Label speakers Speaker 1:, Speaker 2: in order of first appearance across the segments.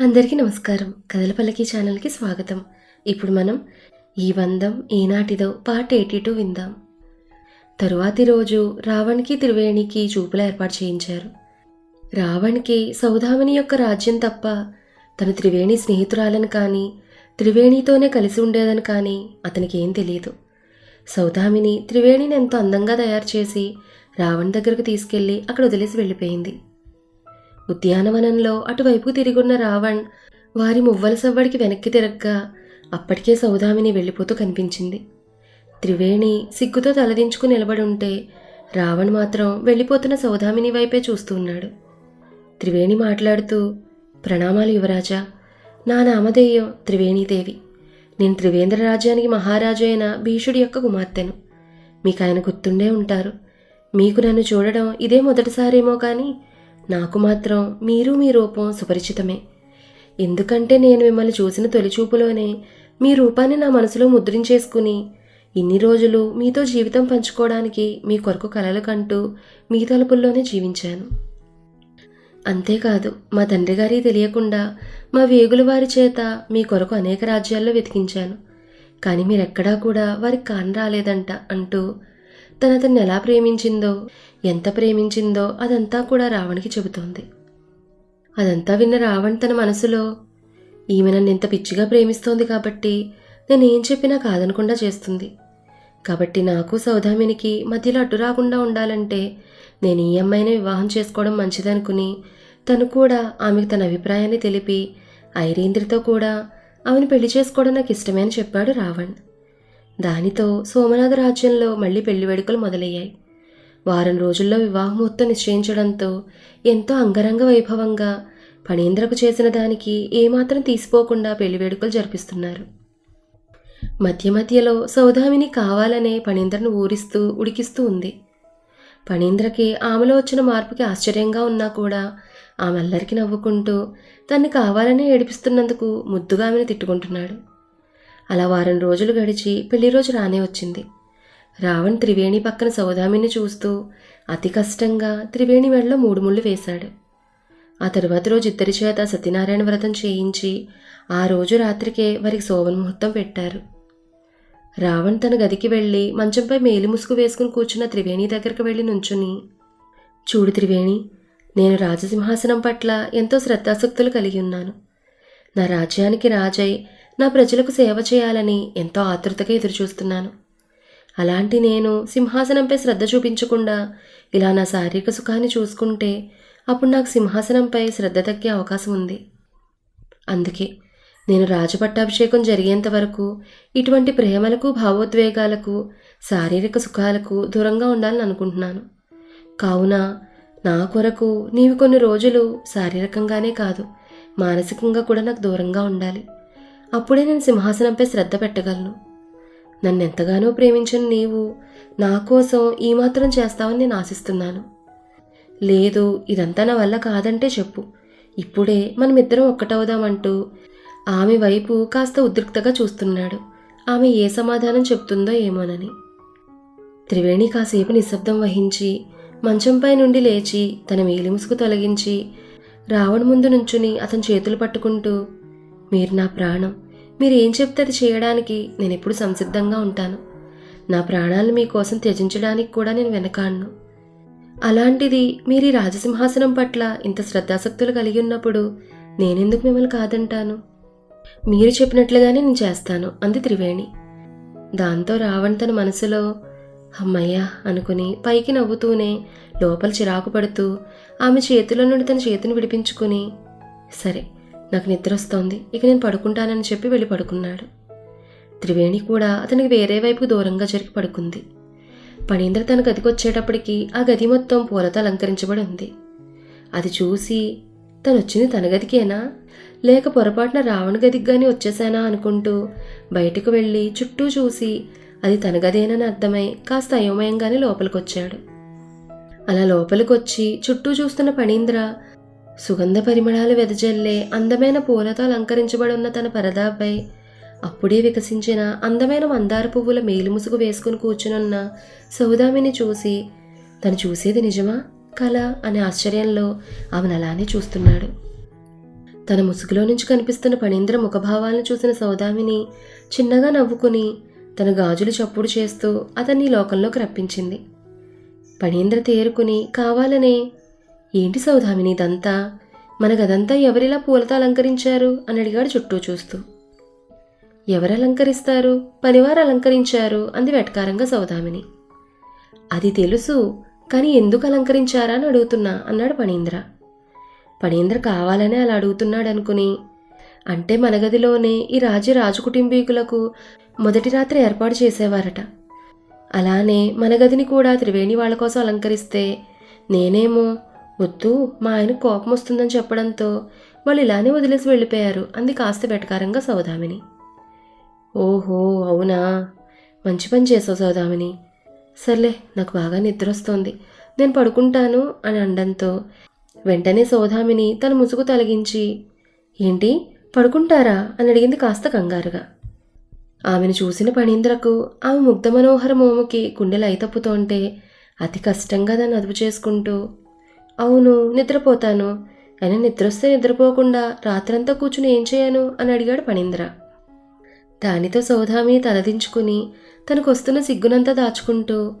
Speaker 1: అందరికీ నమస్కారం. కథలపల్లకి ఛానల్కి స్వాగతం. ఇప్పుడు మనం ఈ బంధం ఈనాటిదో పార్ట్ ఎయిటీ టూ విందాం. తరువాతి రోజు రావణ్కి త్రివేణికి చూపులు ఏర్పాటు చేయించారు. రావణ్కి సౌదామిని యొక్క రాజ్యం తప్ప తను త్రివేణి స్నేహితురాలని కానీ త్రివేణితోనే కలిసి ఉండేదని కానీ అతనికి ఏం తెలియదు. సౌదామిని త్రివేణిని ఎంతో అందంగా తయారు చేసి రావణ్ దగ్గరకు తీసుకెళ్ళి అక్కడ వదిలేసి వెళ్ళిపోయింది. ఉద్యానవనంలో అటువైపు తిరిగున్న రావణ్ వారి మువ్వల సవ్వడికి వెనక్కి తిరగ్గా అప్పటికే సౌదామిని వెళ్ళిపోతూ కనిపించింది. త్రివేణి సిగ్గుతో తలదించుకుని నిలబడి ఉంటే రావణ్ మాత్రం వెళ్ళిపోతున్న సౌదామిని వైపే చూస్తూ ఉన్నాడు. త్రివేణి మాట్లాడుతూ ప్రణామాలు యువరాజా నా నామధేయం త్రివేణీదేవి. నేను త్రివేంద్ర రాజ్యానికి మహారాజు అయిన భీషుడి యొక్క కుమార్తెను. మీకు ఆయన గుర్తుండే ఉంటారు. మీకు నన్ను చూడడం ఇదే మొదటిసారేమో కానీ నాకు మాత్రం మీరు మీ రూపం సుపరిచితమే. ఎందుకంటే నేను మిమ్మల్ని చూసిన తొలిచూపులోనే మీ రూపాన్ని నా మనసులో ముద్రించేసుకుని ఇన్ని రోజులు మీతో జీవితం పంచుకోవడానికి మీ కొరకు కలలు కంటూ మీ తలుపుల్లోనే జీవించాను. అంతేకాదు మా తండ్రి గారి తెలియకుండా మా వేగుల వారి చేత మీ కొరకు అనేక రాజ్యాల్లో వెతికించాను. కానీ మీరెక్కడా కూడా వారికి కాని రాలేదంట అంటూ తన అతన్ని ఎలా ప్రేమించిందో ఎంత ప్రేమించిందో అదంతా కూడా రావణ్కి చెబుతోంది. అదంతా విన్న రావణ్ తన మనసులో ఈమె నన్ను ఇంత పిచ్చిగా ప్రేమిస్తోంది కాబట్టి నేను ఏం చెప్పినా కాదనకుండా చేస్తుంది. కాబట్టి నాకు సౌదామినికి మధ్యలో అడ్డు రాకుండా ఉండాలంటే నేను ఈ అమ్మాయిని వివాహం చేసుకోవడం మంచిదనుకుని తను కూడా ఆమెకు తన అభిప్రాయాన్ని తెలిపి ఐరేంద్రితో కూడా ఆమెను పెళ్ళి చేసుకోవడం నాకు ఇష్టమే అని చెప్పాడు రావణ్. దానితో సోమనాథ రాజ్యంలో మళ్ళీ పెళ్ళి వేడుకలు మొదలయ్యాయి. వారం రోజుల్లో వివాహం మొత్తం నిశ్చయించడంతో ఎంతో అంగరంగ వైభవంగా ఫణీంద్రకు చేసిన దానికి ఏమాత్రం తీసిపోకుండా పెళ్ళి వేడుకలు జరిపిస్తున్నారు. మధ్య మధ్యలో సౌదామిని కావాలనే ఫణీంద్రను ఊరిస్తూ ఉడికిస్తూ ఉంది. ఫణీంద్రకి ఆమెలో వచ్చిన మార్పుకి ఆశ్చర్యంగా ఉన్నా కూడా ఆమె అల్లరికి నవ్వుకుంటూ తన్ని కావాలనే ఏడిపిస్తున్నందుకు ముద్దుగా ఆమెను తిట్టుకుంటున్నాడు. అలా వారం రోజులు గడిచి పెళ్ళి రోజు రానే వచ్చింది. రావణ్ త్రివేణి పక్కన సౌదామిని చూస్తూ అతి కష్టంగా త్రివేణి మెడలో మూడు ముళ్ళు వేశాడు. ఆ తరువాత రోజు ఇద్దరి చేత సత్యనారాయణ వ్రతం చేయించి ఆ రోజు రాత్రికే వారికి శోభన ముహూర్తం పెట్టారు. రావణ్ తన గదికి వెళ్ళి మంచంపై మేలు ముసుగు వేసుకుని కూర్చున్న త్రివేణి దగ్గరకు వెళ్ళి నుంచుని చూడు త్రివేణి నేను రాజసింహాసనం పట్ల ఎంతో శ్రద్ధాసక్తులు కలిగి ఉన్నాను. నా రాజ్యానికి రాజై నా ప్రజలకు సేవ చేయాలని ఎంతో ఆతృతగా ఎదురుచూస్తున్నాను. అలాంటి నేను సింహాసనంపై శ్రద్ధ చూపించకుండా ఇలా నా శారీరక సుఖాన్ని చూసుకుంటే అప్పుడు నాకు సింహాసనంపై శ్రద్ధ తగ్గే అవకాశం ఉంది. అందుకే నేను రాజపట్టాభిషేకం జరిగేంత వరకు ఇటువంటి ప్రేమలకు భావోద్వేగాలకు శారీరక సుఖాలకు దూరంగా ఉండాలని అనుకుంటున్నాను. కావున నా కొరకు నీవు కొన్ని రోజులు శారీరకంగానే కాదు మానసికంగా కూడా నాకు దూరంగా ఉండాలి. అప్పుడే నేను సింహాసనంపై శ్రద్ధ పెట్టగలను. నన్ను ఎంతగానో ప్రేమించిన నీవు నా కోసం ఈ మాత్రం చేస్తావని నేను ఆశిస్తున్నాను. లేదు ఇదంతా నా వల్ల కాదంటే చెప్పు. ఇప్పుడే మనమిద్దరం ఒక్కటవుదామంటూ ఆమె వైపు కాస్త ఉద్రిక్తగా చూస్తున్నాడు. ఆమె ఏ సమాధానం చెప్తుందో ఏమోనని. త్రివేణి కాసేపు నిశ్శబ్దం వహించి మంచంపై నుండి లేచి తన మేలిముసుకు తొలగించి రావణ్ ముందు నుంచుని అతని చేతులు పట్టుకుంటూ మీరు నా ప్రాణం మీరు ఏం చెప్తే అది చేయడానికి నేను ఎప్పుడు సంసిద్ధంగా ఉంటాను. నా ప్రాణాలను మీకోసం త్యజించడానికి కూడా నేను వెనకాడను. అలాంటిది మీరు ఈ రాజసింహాసనం పట్ల ఇంత శ్రద్ధాసక్తులు కలిగి ఉన్నప్పుడు నేనెందుకు మిమ్మల్ని కాదంటాను? మీరు చెప్పినట్లుగానే నేను చేస్తాను అంది త్రివేణి. దాంతో రావణ్ తన మనసులో అమ్మయ్యా అనుకుని పైకి నవ్వుతూనే లోపల చిరాకు పడుతూ ఆమె చేతిలో నుండి తన చేతిని విడిపించుకుని సరే నాకు నిద్ర వస్తోంది. ఇక నేను పడుకుంటానని చెప్పి వెళ్ళి పడుకున్నాడు. త్రివేణి కూడా అతనికి వేరే వైపుకు దూరంగా జరిగి పడుకుంది. పణీంద్ర తన గదికి వచ్చేటప్పటికి ఆ గది మొత్తం పూలతో అలంకరించబడి ఉంది అది చూసి తను వచ్చింది తన గదికేనా? లేక పొరపాటున రావణ గదికి కానీ వచ్చేసానా అనుకుంటూ బయటకు వెళ్ళి చుట్టూ చూసి అది తన గదేనని అర్థమై కాస్త అయోమయంగానే లోపలికొచ్చాడు. అలా లోపలికొచ్చి చుట్టూ చూస్తున్న పణీంద్ర సుగంధ పరిమళాలు వెదజల్లే అందమైన పూలతో అలంకరించబడి ఉన్న తన పరదాపై. అప్పుడే వికసించిన అందమైన మందార పువ్వుల మేలుముసుగు వేసుకుని కూర్చునున్న సౌదామిని చూసి తను చూసేది నిజమా కళ అనే ఆశ్చర్యంలో ఆమెను అలానే చూస్తున్నాడు. తన ముసుగులో నుంచి కనిపిస్తున్న పణీంద్ర ముఖభావాలను చూసిన సౌదామిని చిన్నగా నవ్వుకుని తన గాజులు చప్పుడు చేస్తూ అతన్ని లోకంలోకి రప్పించింది. పణీంద్ర తేరుకుని కావాలనే ఏంటి సౌదామిని ఇదంతా? మన గదంతా ఎవరిలా పూలతో అలంకరించారు? అని అడిగాడు చుట్టూ చూస్తూ. ఎవరు అలంకరిస్తారు? పనివారు అలంకరించారు అంది వెటకారంగా సౌదామిని అది తెలుసు కానీ ఎందుకు అలంకరించారా అని అడుగుతున్నా అన్నాడు పణీంద్ర. పణీంద్ర కావాలనే అలా అడుగుతున్నాడనుకుని అంటే మన గదిలోనే ఈ రాజ్య రాజు కుటుంబీకులకు మొదటి రాత్రి ఏర్పాటు చేసేవారట. అలానే మన గదిని కూడా త్రివేణి వాళ్ళ కోసం అలంకరిస్తే నేనేమో వద్దు మా ఆయన కోపం వస్తుందని చెప్పడంతో వాళ్ళు ఇలానే వదిలేసి వెళ్ళిపోయారు. అంది కాస్త వెటకారంగా సౌదామిని. ఓహో అవునా? మంచి పని చేసావు సౌదామిని. సర్లే నాకు బాగా నిద్ర వస్తోంది నేను పడుకుంటాను అని అనడంతో వెంటనే సౌదామిని తన ముసుగు తొలగించి ఏంటి పడుకుంటారా? అని అడిగింది కాస్త కంగారుగా. ఆమెను చూసిన పణీంద్రకు ఆమె ముగ్ధ మనోహర మోముకి గుండెలు అయితప్పుతోంటే అతి కష్టంగా దాన్ని అదుపు చేసుకుంటూ అవును నిద్రపోతాను. అయినా నిద్రొస్తే నిద్రపోకుండా రాత్రంతా కూర్చుని ఏం చేయను అని అడిగాడు పణీంద్ర. దానితో సౌధామి తలదించుకుని తనకు వస్తున్న సిగ్గునంతా దాచుకుంటూ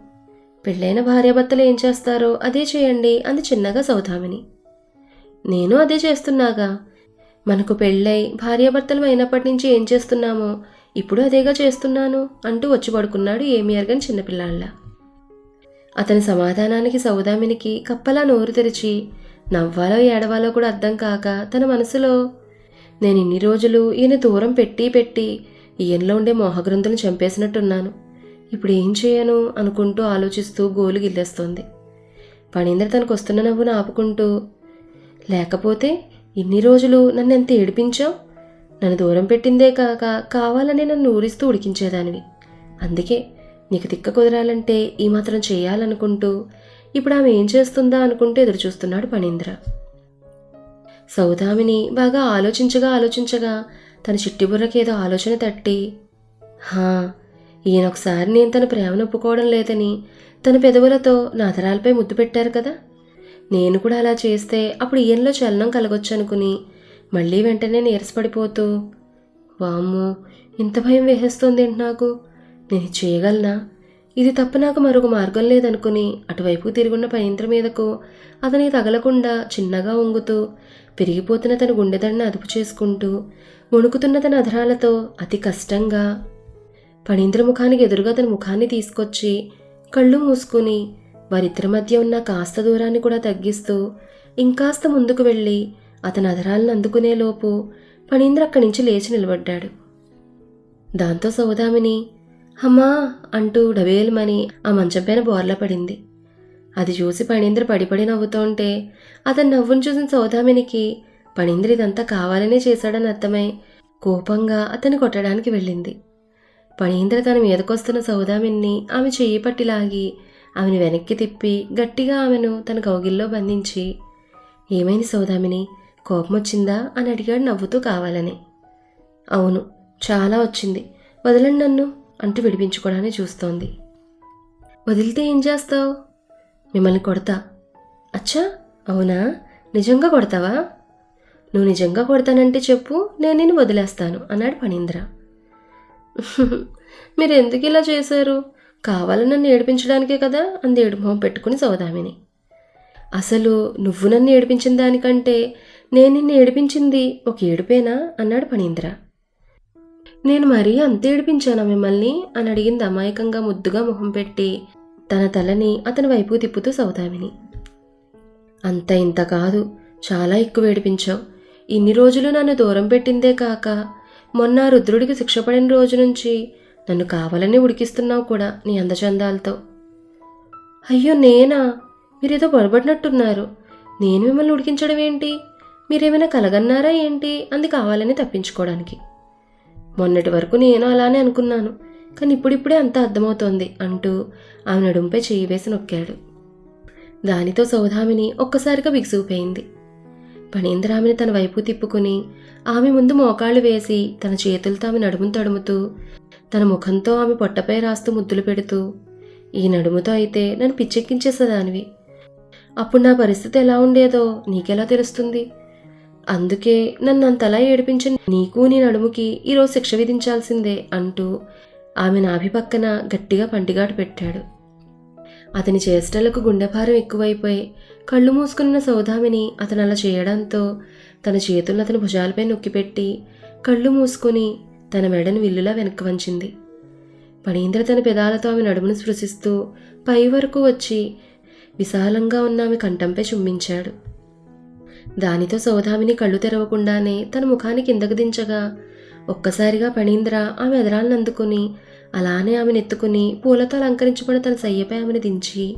Speaker 1: పెళ్ళైన భార్యాభర్తలు ఏం చేస్తారో అదే చేయండి అంది చిన్నగా సౌధామిని. నేను అదే చేస్తున్నాగా. మనకు పెళ్ళై భార్యాభర్తలు అయినప్పటి నుంచి ఏం చేస్తున్నామో ఇప్పుడు అదేగా చేస్తున్నాను అంటూ వచ్చి పడుకున్నాడు ఏమి ఎరగని చిన్నపిల్లాళ్ళ. అతని సమాధానానికి సౌదామినికి కప్పలా నోరు తెరిచి నవ్వాలో ఏడవాలో కూడా అర్థం కాక తన మనసులో నేను ఇన్ని రోజులు ఈయన దూరం పెట్టి పెట్టి ఈయనలో ఉండే మోహగ్రంథులను చంపేసినట్టున్నాను. ఇప్పుడు ఏం చేయను? అనుకుంటూ ఆలోచిస్తూ గోలు గిల్లేస్తోంది. పణీంద్ర తనకు వస్తున్న నవ్వును ఆపుకుంటూ లేకపోతే ఇన్ని రోజులు నన్ను ఎంత ఏడిపించావు? నన్ను దూరం పెట్టిందే కాక కావాలని నన్ను ఊరిస్తూ ఉడికించేదానివి. అందుకే నీకు తిక్క కుదరాలంటే ఈ మాత్రం చేయాలనుకుంటూ ఇప్పుడు ఆమె ఏం చేస్తుందా అనుకుంటూ ఎదురు చూస్తున్నాడు పణీంద్ర. సౌదామిని బాగా ఆలోచించగా ఆలోచించగా తన చిట్టి బుర్రకేదో ఆలోచన తట్టి హా ఈయన ఒకసారి నేను తన ప్రేమను ఒప్పుకోవడం లేదని తన పెదవులతో నాదరాలపై ముద్దు పెట్టారు కదా. నేను కూడా అలా చేస్తే అప్పుడు ఈయనలో చలనం కలగొచ్చు అనుకుని మళ్ళీ వెంటనే నీరసపడిపోతూ వామ్మో ఇంత భయం వేసేస్తుంది ఏంటి నాకు? నేను చేయగలనా? ఇది తప్ప నాకు మరొక మార్గం లేదనుకుని అటువైపు తిరుగున్న పయంత్ర మీదకు అతని తగలకుండా చిన్నగా వంగుతూ పెరిగిపోతున్న తన గుండెదడిని అదుపు చేసుకుంటూ వణుకుతున్న తన అధరాలతో అతి కష్టంగా పణీంద్ర ముఖానికి ఎదురుగా తన ముఖాన్ని తీసుకొచ్చి కళ్ళు మూసుకుని వారిద్దరి మధ్య ఉన్న కాస్త దూరాన్ని కూడా తగ్గిస్తూ ఇంకాస్త ముందుకు వెళ్ళి అతని అధరాలను అందుకునేలోపు పణీంద్ర అక్కడి నుంచి లేచి నిలబడ్డాడు. దాంతో సౌదామిని అమ్మా అంటూ డబేలుమని ఆ మంచం పైన బోర్లా పడింది. అది చూసి పణీంద్ర పడిపడి నవ్వుతుంటే అతను నవ్వును చూసిన సౌదామినికి పణీంద్ర ఇదంతా కావాలనే చేశాడని అర్థమై కోపంగా అతన్ని కొట్టడానికి వెళ్ళింది. పణీంద్ర తన మీదకొస్తున్న సౌదామిన్ని ఆమె చెయ్యి పట్టి లాగి ఆమెను వెనక్కి తిప్పి గట్టిగా ఆమెను తన కౌగిల్లో బంధించి ఏమైంది సౌదామిని? కోపం వచ్చిందా? అని అడిగాడు నవ్వుతూ కావాలని. అవును చాలా వచ్చింది. వదలండి నన్ను. అంటూ విడిపించుకోవడానికి చూస్తోంది. వదిలితే ఏం చేస్తావు? మిమ్మల్ని కొడతా. అచ్చా అవునా? నిజంగా కొడతావా? నువ్వు నిజంగా కొడతానంటే చెప్పు నేను నిన్ను వదిలేస్తాను అన్నాడు పణీంద్ర. మీరు ఎందుకు ఇలా చేశారు? కావాలని నన్ను ఏడిపించడానికే కదా అంది ఏడుమొహం పెట్టుకుని సౌదామిని. అసలు నువ్వు నన్ను ఏడిపించిన దానికంటే నేను నిన్ను ఏడిపించింది ఒక ఏడుపేనా? అన్నాడు పణీంద్ర. నేను మరీ అంత ఏడిపించానా మిమ్మల్ని? అని అడిగింది అమాయకంగా ముద్దుగా మొహం పెట్టి తన తలని అతని వైపు తిప్పుతూ సౌదామిని. అంత ఇంత కాదు చాలా ఎక్కువ ఏడిపించావు. ఇన్ని రోజులు నన్ను దూరం పెట్టిందే కాక మొన్న రుద్రుడికి శిక్ష పడిన రోజు నుంచి నన్ను కావాలని ఉడికిస్తున్నావు కూడా నీ అందచందాలతో. అయ్యో నేనా? మీరేదో పొరబడినట్టున్నారు. నేను మిమ్మల్ని ఉడికించడం ఏంటి? మీరేమైనా కలగన్నారా ఏంటి? అంది కావాలని తప్పించుకోవడానికి. మొన్నటి వరకు నేను అలానే అనుకున్నాను. కానీ ఇప్పుడిప్పుడే అంతా అర్థమవుతోంది అంటూ ఆమె నడుంపై చేయి వేసి నొక్కాడు. దానితో సౌధామిని ఒక్కసారిగా బిగుసుకుపోయింది పణీంద్ర ఆమెను తన వైపు తిప్పుకుని ఆమె ముందు మోకాళ్ళు వేసి తన చేతులతో ఆమె నడుమును తడుముతూ తన ముఖంతో ఆమె పొట్టపై రాస్తూ ముద్దులు పెడుతూ ఈ నడుముతో అయితే నన్ను పిచ్చెక్కించేసేదానివి. అప్పుడు నా పరిస్థితి ఎలా ఉండేదో నీకెలా తెలుస్తుంది? అందుకే నన్ను అంతలా ఏడిపించిన నీకు నీ నడుముకి ఈరోజు శిక్ష విధించాల్సిందే అంటూ ఆమె నాభి పక్కన గట్టిగా పంటిగాటు పెట్టాడు. అతని చేష్టలకు గుండెభారం ఎక్కువైపోయి కళ్ళు మూసుకున్న సౌదామిని అతను అలా చేయడంతో తన చేతులను అతని భుజాలపై నొక్కిపెట్టి కళ్ళు మూసుకుని తన మెడను విల్లులా వెనక్కి వంచింది. పణీంద్ర తన పెదాలతో ఆమె నడుమును స్పృశిస్తూ పై వరకు వచ్చి విశాలంగా ఉన్న ఆమె కంఠంపై చుమ్మించాడు. దానితో సౌదామిని కళ్ళు తెరవకుండానే తన ముఖాన్ని కిందకు దించగా ఒక్కసారిగా పణీంద్ర ఆమె ఎదరాలను అందుకుని అలానే ఆమెను ఎత్తుకుని పూలతో అలంకరించబడిన తన సయ్యపై ఆమెను దించి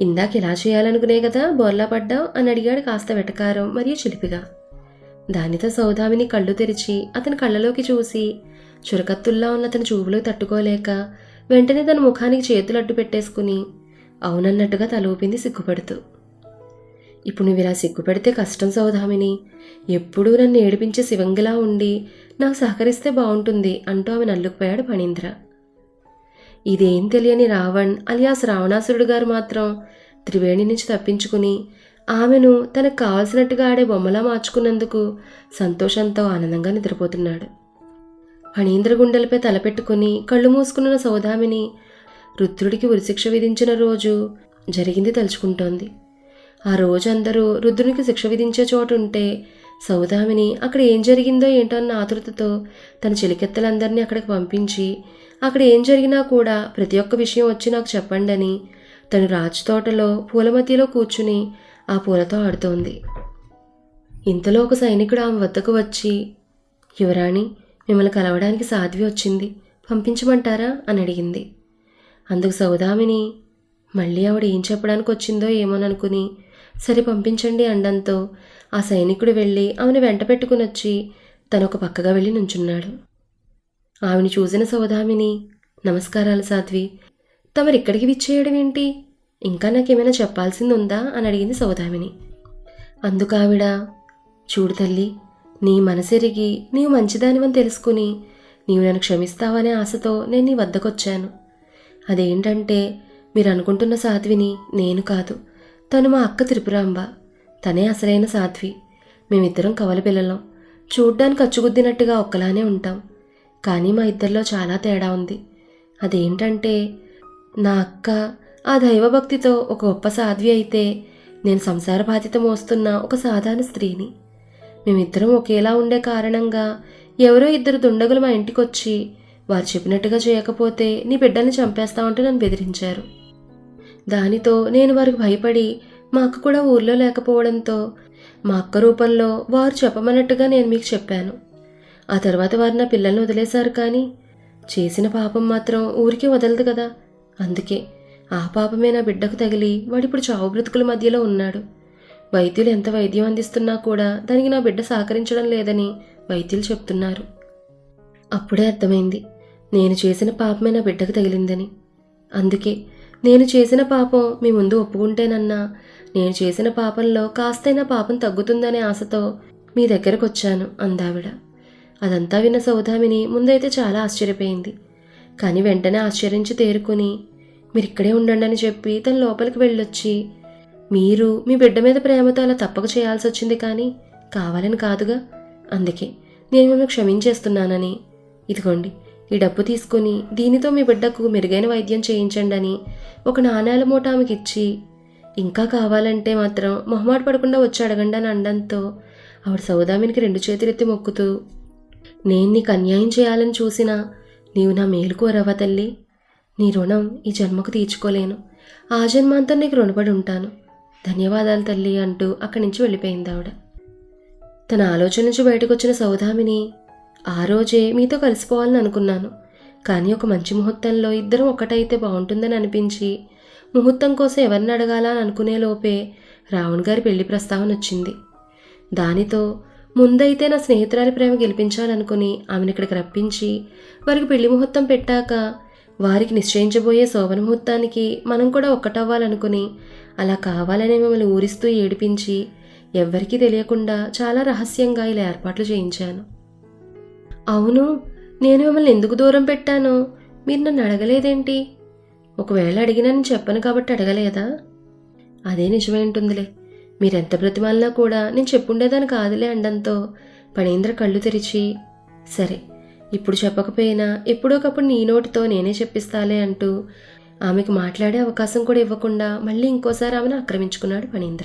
Speaker 1: ఇందాక ఇలా చేయాలనుకునే కదా బోర్లా పడ్డావు అని అడిగాడు కాస్త వెటకారం మరియు చిలిపిగా. దానితో సౌదామిని కళ్ళు తెరిచి అతని కళ్ళలోకి చూసి చురకత్తుల్లా ఉన్న అతని చూపులు తట్టుకోలేక వెంటనే తన ముఖానికి చేతులు అడ్డు పెట్టేసుకుని అవునన్నట్టుగా తల ఊపింది సిగ్గుపడుతూ. ఇప్పుడు నువ్వు ఇలా సిగ్గుపెడితే కష్టం సౌదామిని. ఎప్పుడూ నన్ను ఏడిపించే శివంగిలా ఉండి నాకు సహకరిస్తే బాగుంటుంది అంటూ ఆమె నల్లుకుపోయాడు పణీంద్ర. ఇదేం తెలియని రావణ్ అలియాస్ రావణాసురుడు గారు మాత్రం త్రివేణి నుంచి తప్పించుకుని ఆమెను తనకు కావలసినట్టుగా ఆడే బొమ్మలా మార్చుకున్నందుకు సంతోషంతో ఆనందంగా నిద్రపోతున్నాడు. ఫణీంద్ర గుండెలపై తలపెట్టుకుని కళ్ళు మూసుకున్న సౌదామిని రుద్రుడికి ఉరిశిక్ష విధించిన రోజు జరిగింది తలుచుకుంటోంది. ఆ రోజు అందరూ రుద్రునికి శిక్ష విధించే చోటు ఉంటే సౌదామిని అక్కడ ఏం జరిగిందో ఏంటో అన్న ఆతృతతో తన చెలికెత్తలందరినీ అక్కడికి పంపించి అక్కడ ఏం జరిగినా కూడా ప్రతి ఒక్క విషయం వచ్చి నాకు చెప్పండి అని తను రాజు తోటలో పూల మధ్యలో కూర్చుని ఆ పూలతో ఆడుతోంది. ఇంతలో ఒక సైనికుడు ఆమె వద్దకు వచ్చి యువరాణి మిమ్మల్ని కలవడానికి సాధ్వి వచ్చింది పంపించమంటారా? అని అడిగింది. అందుకు సౌదామిని మళ్ళీ ఆవిడ ఏం చెప్పడానికి వచ్చిందో ఏమోననుకుని సరే పంపించండి అండంతో. ఆ సైనికుడు వెళ్ళి ఆమెను వెంట పెట్టుకుని వచ్చి ఒక పక్కగా వెళ్ళి నుంచున్నాడు. ఆమెను చూసిన సౌదామిని నమస్కారాలు సాధ్వి తమరిక్కడికి విచ్చేయడం ఏంటి? ఇంకా నాకేమైనా చెప్పాల్సింది ఉందా అని అడిగింది సౌదామిని. అందుకు ఆవిడ చూడు తల్లి నీ మనసెరిగి నీవు మంచిదానివని తెలుసుకుని నీవు నన్ను క్షమిస్తావనే ఆశతో నేను నీ వద్దకొచ్చాను. అదేంటంటే మీరు అనుకుంటున్న సాధ్విని నేను కాదు. తను మా అక్క త్రిపురాంబ. తనే అసలైన సాధ్వి. మేమిద్దరం కవల పిల్లలం. చూడ్డానికి అచ్చుగుద్దినట్టుగా ఒక్కలానే ఉంటాం. కానీ మా ఇద్దరిలో చాలా తేడా ఉంది. అదేంటంటే నా అక్క ఆ దైవభక్తితో ఒక గొప్ప సాధ్వి అయితే నేను సంసార బాధ్యత మోస్తున్న ఒక సాధారణ స్త్రీని. మేమిద్దరం ఒకేలా ఉండే కారణంగా ఎవరో ఇద్దరు దుండగులు మా ఇంటికొచ్చి వారు చెప్పినట్టుగా చేయకపోతే నీ బిడ్డల్ని చంపేస్తామంటూ నన్ను బెదిరించారు. దానితో నేను వారికి భయపడి మా అక్క కూడా ఊర్లో లేకపోవడంతో మా అక్క రూపంలో వారు చెప్పమన్నట్టుగా నేను మీకు చెప్పాను. ఆ తర్వాత వారు నా పిల్లల్ని వదిలేశారు కానీ చేసిన పాపం మాత్రం ఊరికే వదలదు కదా. అందుకే ఆ పాపమే నా బిడ్డకు తగిలి వాడిప్పుడు చావు బ్రతుకుల మధ్యలో ఉన్నాడు. వైద్యులు ఎంత వైద్యం అందిస్తున్నా కూడా దానికి నా బిడ్డ సహకరించడం లేదని వైద్యులు చెప్తున్నారు. అప్పుడే అర్థమైంది. నేను చేసిన పాపమే నా బిడ్డకు తగిలిందని. అందుకే నేను చేసిన పాపం మీ ముందు ఒప్పుకుంటేనన్నా. నేను చేసిన పాపంలో కాస్తైనా పాపం తగ్గుతుందనే ఆశతో మీ దగ్గరకొచ్చాను అందావిడ. అదంతా విన్న సౌదామిని ముందైతే చాలా ఆశ్చర్యపోయింది. కానీ వెంటనే ఆశ్చర్యించి తేరుకుని మీరిక్కడే ఉండండి అని చెప్పి తన లోపలికి వెళ్ళొచ్చి మీరు మీ బిడ్డ మీద ప్రేమతో అలా తప్పక చేయాల్సి వచ్చింది కానీ కావాలని కాదుగా? అందుకే నేను మిమ్మల్ని క్షమించేస్తున్నానని. ఇదిగోండి ఈ డబ్బు తీసుకుని దీనితో మీ బిడ్డకు మెరుగైన వైద్యం చేయించండి అని ఒక నాణేల మూట ఆమెకి ఇచ్చి ఇంకా కావాలంటే మాత్రం మొహమాట పడకుండా వచ్చి అడగండి అని అనడంతో ఆవిడ సౌదామినికి రెండు చేతులెత్తి మొక్కుతూ నేను నీకు అన్యాయం చేయాలని చూసినా నీవు నా మేలు కోరవా తల్లి? నీ రుణం ఈ జన్మకు తీర్చుకోలేను. ఆ జన్మాంతా నీకు రుణపడి ఉంటాను. ధన్యవాదాలు తల్లి అంటూ అక్కడి నుంచి వెళ్ళిపోయింది ఆవిడ. తన ఆలోచన నుంచి బయటకు వచ్చిన సౌదామిని ఆ రోజే మీతో కలిసిపోవాలని అనుకున్నాను. కానీ ఒక మంచి ముహూర్తంలో ఇద్దరం ఒకటైతే బాగుంటుందని అనిపించి ముహూర్తం కోసం ఎవరిని అడగాలని అనుకునే లోపే రావణ్ గారి పెళ్ళి ప్రస్తావన వచ్చింది. దానితో ముందైతే నా స్నేహితురాలి ప్రేమ గెలిపించాలనుకుని ఆమెను ఇక్కడికి రప్పించి వారికి పెళ్ళి ముహూర్తం పెట్టాక వారికి నిశ్చయించబోయే శోభన ముహూర్తానికి మనం కూడా ఒక్కటవ్వాలనుకుని అలా కావాలని మిమ్మల్ని ఊరిస్తూ ఏడిపించి ఎవ్వరికీ తెలియకుండా చాలా రహస్యంగా ఇలా ఏర్పాట్లు చేయించాను. అవును నేను మిమ్మల్ని ఎందుకు దూరం పెట్టాను? మీరు నన్ను అడగలేదేంటి? ఒకవేళ అడిగినా చెప్పను కాబట్టి అడగలేదా? అదే నిజమేంటుందిలే మీరెంత బ్రతిమాలినా కూడా నేను చెప్పుండేదాన్ని కాదులే అండంతో పణీంద్ర కళ్ళు తెరిచి సరే ఇప్పుడు చెప్పకపోయినా ఎప్పుడోకప్పుడు నీ నోటితో నేనే చెప్పిస్తాలే అంటూ ఆమెకు మాట్లాడే అవకాశం కూడా ఇవ్వకుండా మళ్ళీ ఇంకోసారి ఆమెను ఆక్రమించుకున్నాడు పణీంద్ర.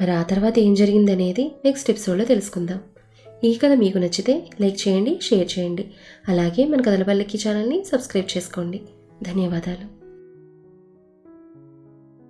Speaker 1: మరి ఆ తర్వాత ఏం జరిగిందనేది నెక్స్ట్ ఎపిసోడ్లో తెలుసుకుందాం. ఈ కథ మీకు నచ్చితే లైక్ చేయండి షేర్ చేయండి. అలాగే మన కథల పల్లెకి ఛానల్ని సబ్స్క్రైబ్ చేసుకోండి. ధన్యవాదాలు.